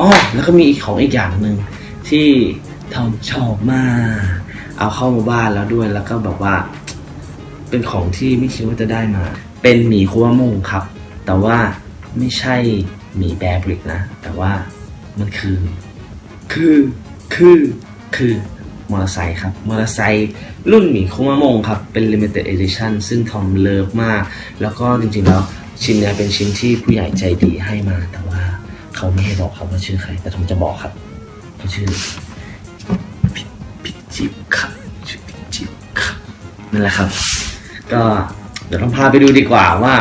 อ๋อแล้วก็มีอีกของอีกอย่างหนึ่งที่ทอมชอบมาก เอาเข้ามาบ้านแล้วด้วยแล้วก็แบบว่า เป็นของที่ไม่คิดว่าจะได้มา เป็นหมีคุวาโมงครับ แต่ว่าไม่ใช่หมีแบริกนะ แต่ว่ามันคือ คือคือคือมอเตอร์ไซค์ครับมอเตอร์ไซค์รุ่นหมีคุมาโมงครับ เป็น limited edition ซึ่งทอมเลิฟมาก แล้วก็จริงๆแล้วชิ้นนี้เป็นชิ้นที่ผู้ใหญ่ใจดีให้มาแต่ว่า เขาไม่ให้บอกครับว่าชื่อใคร แต่ทอมจะบอกครับเขาชื่อพิพิจิบครับชื่อพิจิบครับนั่นแหละครับ ก็เดี๋ยวต้องพาไปดูดีกว่าว่า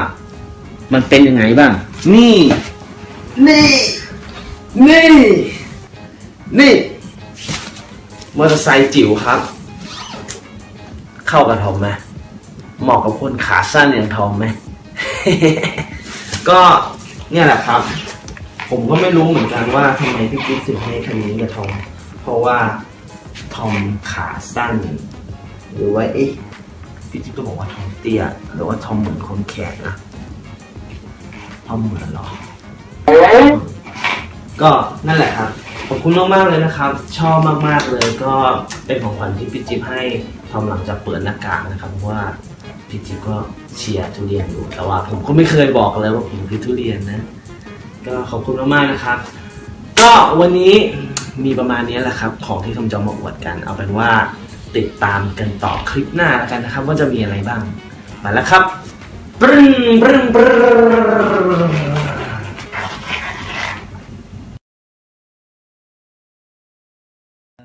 มันเป็นยังไงบ้าง นี่ นี่ นี่ นี่มอเตอร์ไซค์จิ๋วครับ เข้ากับทอมไหมเหมาะกับคนขาสั้นอย่างทอมไหม ก็เนี่ยแหละครับ ผมก็ไม่รู้เหมือนกันว่าทำไมพี่กิ๊ฟถึงให้คันนี้กับทอม เพราะว่าทอมขาสั้น หรือว่าเอ๊ะพี่จิ๊บก็บอกว่าทอมเตี้ยหรือว่าทอมเหมือนคนแขกนะทอมเหมือนหรอ ก็นั่นแหละครับ ขอบคุณมากๆเลยนะครับ ชอบมากๆเลยก็เป็นของขวัญที่พี่จิ๊บให้ทอมหลังจากเปิดหน้ากากนะครับเพราะว่าพี่จิ๊บก็เชียร์ทุเรียนอยู่แต่ว่าผมก็ไม่เคยบอกเลยว่าผมคือทุเรียนนะ ก็ขอบคุณมากๆนะครับ ก็วันนี้มีประมาณนี้แหละครับ ของที่ทอมจะมาอวดกัน เอาเป็นว่าติดตามกันต่อคลิปหน้าแล้วกันนะครับ ว่าจะมีอะไรบ้าง มาแล้วครับปรึงปรึงปรึง